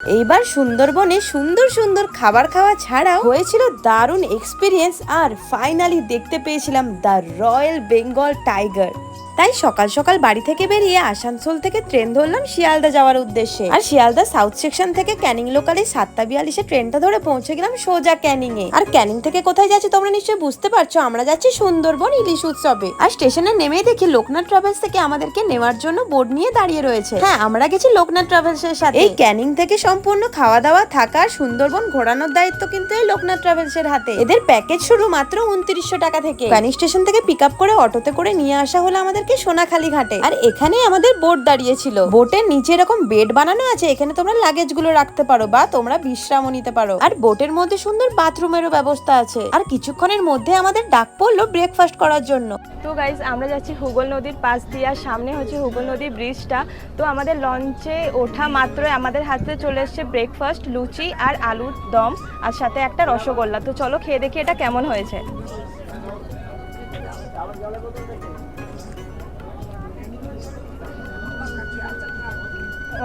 এইবার সুন্দরবনে সুন্দর সুন্দর খাবার খাওয়া ছাড়াও হয়েছিল দারুণ এক্সপিরিয়েন্স আর ফাইনালি দেখতে পেয়েছিলাম দ্য রয়্যাল বেঙ্গল টাইগার তাই সকাল সকাল বাড়ি থেকে বেরিয়ে আসানসোল থেকে ট্রেন ধরলাম শিয়ালদা যাওয়ার উদ্দেশ্যে। আর শিয়ালদা সাউথ সেকশন থেকে ক্যানিং লোকালে সাতটা বিয়াল্লিশে ট্রেনটা ধরে পৌঁছে গেলাম সোজা ক্যানিং এ। আর ক্যানিং থেকে কোথায় যাচ্ছি তোমরা নিশ্চয়ই বুঝতে পারছ আমরা যাচ্ছি সুন্দরবন ইলিশ উৎসবে। আর স্টেশনে নেমেই দেখি লোকনাথ ট্রাভেলস থেকে আমাদেরকে নেওয়ার জন্য বোর্ড নিয়ে দাঁড়িয়ে রয়েছে। হ্যাঁ আমরা গেছি লোকনাথ ট্রাভেলস এর সাথে। এই ক্যানিং থেকে সম্পূর্ণ খাওয়া দাওয়া থাকা সুন্দরবন ঘোরানোর দায়িত্ব কিন্তু এই লোকনাথ ট্রাভেলস এর হাতে। এদের প্যাকেজ শুরু মাত্র উনত্রিশশো টাকা থেকে। ক্যানিং স্টেশন থেকে পিক আপ করে অটোতে করে নিয়ে আসা হলো আমাদেরকে সোনাখালী ঘাটে। আর এখানেই আমাদের বোট দাঁড়িয়েছিল। বোটের নিচে এরকম বেড বানানো আছে, এখানে তোমরা লাগেজগুলো রাখতে পারো বা তোমরা বিশ্রামও নিতে পারো। আর বোটের মধ্যে সুন্দর বাথরুমেরও ব্যবস্থা আছে। আর কিছুক্ষণের মধ্যে আমাদের ডাক পড়ল ব্রেকফাস্ট করার জন্য। তো গাইজ আমরা যাচ্ছি হুগল নদীর পাশ দিয়ে, আর সামনে হচ্ছে হুগল নদীর ব্রিজটা তো আমাদের লঞ্চে ওঠা মাত্রই আমাদের হাতে চলে এসছে ব্রেকফাস্ট লুচি আর আলুর দম, আর সাথে একটা রসগোল্লা। তো চলো খেয়ে দেখি এটা কেমন হয়েছে।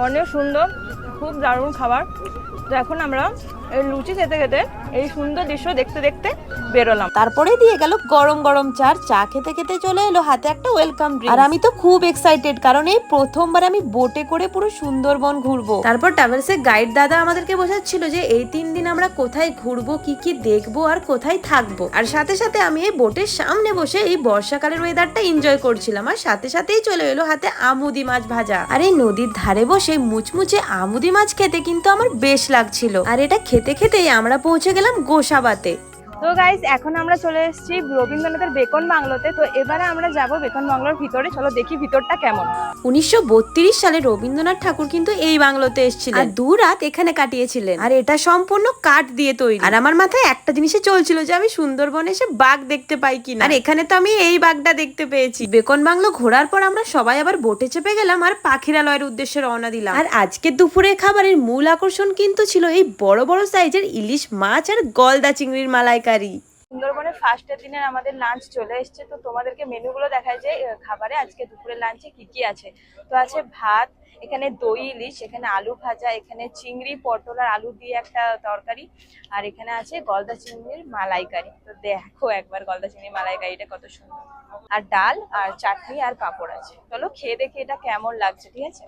অনেক সুন্দর। খুব দারুণ খাবার। তো এখন আমরা এই লুচি খেতে খেতে এই সুন্দর দৃশ্য দেখতে দেখতে বেরোলাম। তারপরে দিয়ে গেল গরম গরম চার চা খেতে খেতে চলে এলো হাতে একটা ওয়েলকাম ড্রিঙ্ক আর আমি তো খুব এক্সাইটেড কারণ এই প্রথমবার আমি বোটে করে পুরো সুন্দরবন ঘুরবো। তারপর ট্রাভেলস এর গাইড দাদা আমাদেরকে বোঝাচ্ছিল যে এই তিন দিন আমরা কোথায় ঘুরবো কি কি দেখব আর কোথায় থাকব। আর সাথে সাথে আমি এই বোটের সামনে বসে এই বর্ষাকালের ওয়েদারটা এনজয় করছিলাম। আর সাথে সাথেই চলে এলো হাতে আমুদি মাছ ভাজা। আর এই নদীর ধারে বসে মুচমুচে আমুদি মাছ খেতে কিন্তু আমার বেশ লাগছিল। আর এটা খেতে খেতেই আমরা পৌঁছে গেলাম গোসাবাতে। তো গাইজ এখন আমরা চলে এসেছি রবীন্দ্রনাথের বেকন বাংলোতে। তো এবারে আমরা যাব বেকন বাংলোর ভিতরে। চলো দেখি ভিতরটা কেমন। উনিশশো বত্রিশ সালে রবীন্দ্রনাথ ঠাকুর কিন্তু এই বাংলোতে এসেছিলেন। আর দু রাত এখানে কাটিয়েছিলেন। আর এটা সম্পূর্ণ কাঠ দিয়ে তৈরি। আর আমার মাথায় একটা জিনিসে চলছিল যে আমি সুন্দরবনে এসে বাঘ দেখতে পাই কিনা। আর এখানে তো আমি এই বাঘটা দেখতে পেয়েছি। বেকন বাংলো ঘোরার পর আমরা সবাই আবার বোটে চেপে গেলাম আর পাখিরালয়ের উদ্দেশ্যে রওনা দিলাম। আর আজকে দুপুরে খাবারের মূল আকর্ষণ কিন্তু ছিল এই বড় বড় সাইজের ইলিশ মাছ আর গলদা চিংড়ির মালাইকারি সুন্দরবনের ফার্স্টের দিনের আমাদের লাঞ্চ চলে এসেছে। তো তোমাদেরকে মেনুগুলো দেখায় যে খাবারে আজকে দুপুরের লাঞ্চে কি কি আছে। তো আছে ভাত, এখানে দই, ইলিশ, এখানে আলু ভাজা, এখানে চিংড়ি, পটল আর আলু দিয়ে একটা তরকারি। আর এখানে আছে গলদা চিংড়ির মালাইকারি। তো দেখো একবার গলদা চিংড়ির মালাইকারিটা কত সুন্দর। আর ডাল, আর চাটনি, আর পাঁপড় আছে। চলো খেয়ে দেখে এটা কেমন লাগছে, ঠিক আছে?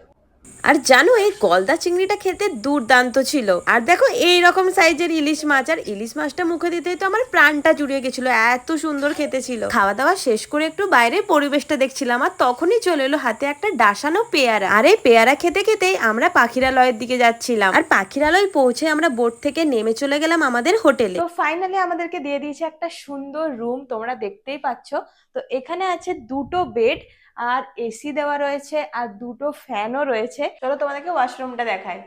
আর জানো এই গলদা চিংড়িটা খেতে দুর্দান্ত ছিল। আর দেখো এই রকম সাইজের ইলিশ মাছ, আর ইলিশ মাছটা মুখে দিতেই তো আমার প্রাণটা জুড়িয়ে গেছিল, এত সুন্দর খেতে ছিল। খাওয়া দাওয়া শেষ করে একটু বাইরে পরিবেশটা দেখছিলাম, আর তখনই চলে এলো হাতে একটা ডাসানো পেয়ারা। আর এই পেয়ারা খেতে খেতেই আমরা পাখিরালয়ের দিকে যাচ্ছিলাম। আর পাখিরালয় পৌঁছে আমরা বোট থেকে নেমে চলে গেলাম আমাদের হোটেলে। তো ফাইনালি আমাদেরকে দিয়ে দিয়েছে একটা সুন্দর রুম তোমরা দেখতেই পাচ্ছ। তো এখানে আছে দুটো বেড আর এসি দেওয়া রয়েছে আর দুটো ফ্যানও রয়েছে। চলো তোমাদেরকে ওয়াশরুমটা দেখাই।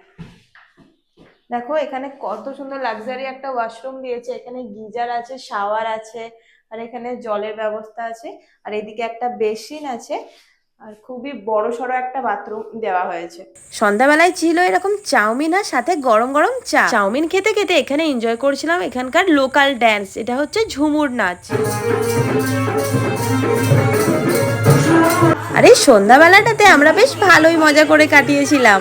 দেখো, এখানে কত সুন্দর লাক্সারি একটা ওয়াশরুম দিয়েছে। এখানে গিজার আছে, শাওয়ার আছে, আর এখানে জলের ব্যবস্থা আছে। আর এদিকে একটা বেসিন আছে, আর খুবই বড় সড়ো একটা বাথরুম দেওয়া হয়েছে। সন্ধ্যাবেলায় ছিল এরকম চাউমিন আর সাথে গরম গরম চা। চাউমিন খেতে খেতে এখানে এনজয় করছিলাম এখানকার লোকাল ড্যান্স এটা হচ্ছে ঝুমুর নাচ। আর সন্ধ্যাবেলাটাতে আমরা বেশ ভালোই মজা করে কাটিয়েছিলাম।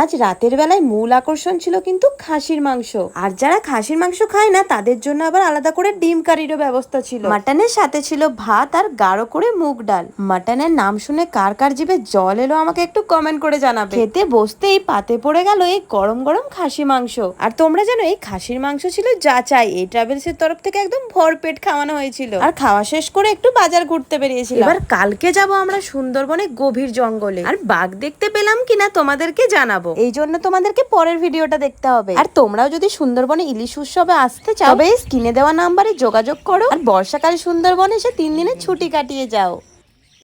আজ রাতের বেলায় মূল আকর্ষণ ছিল কিন্তু খাসির মাংস। আর যারা খাসির মাংস খায় না, তাদের জন্য আবার আলাদা করে ডিম কারিরও ব্যবস্থা ছিল। মাটনের সাথে ছিল ভাত আর গাঢ় করে মুগ ডাল। মাটনের নাম শুনে কার কার জিভে জল এলো আমাকে একটু কমেন্ট করে জানাবে। খেতে বসতেই পাতে পড়ে গেল এই গরম গরম খাসি মাংস। আর তোমরা জানো এই খাসির মাংস ছিল যা চাই এই ট্রাভেলস এর তরফ থেকে একদম ভরপেট খাওয়ানো হয়েছিল। আর খাওয়া শেষ করে একটু বাজার ঘুরতে বেরিয়েছিলাম। এবার কালকে যাব আমরা সুন্দরবনে গভীর জঙ্গলে। আর বাঘ দেখতে পেলাম কিনা তোমাদেরকে জানাব। এই জন্য তোমাদেরকে পরের ভিডিওটা দেখতে হবে। আর তোমরাও যদি সুন্দরবনে ইলিশ উৎসবে আসতে চাও, তবে স্ক্রিনে দেওয়া নাম্বারে যোগাযোগ করো। আর বর্ষাকালে সুন্দরবনে এসে তিন দিনের ছুটি কাটিয়ে যাও।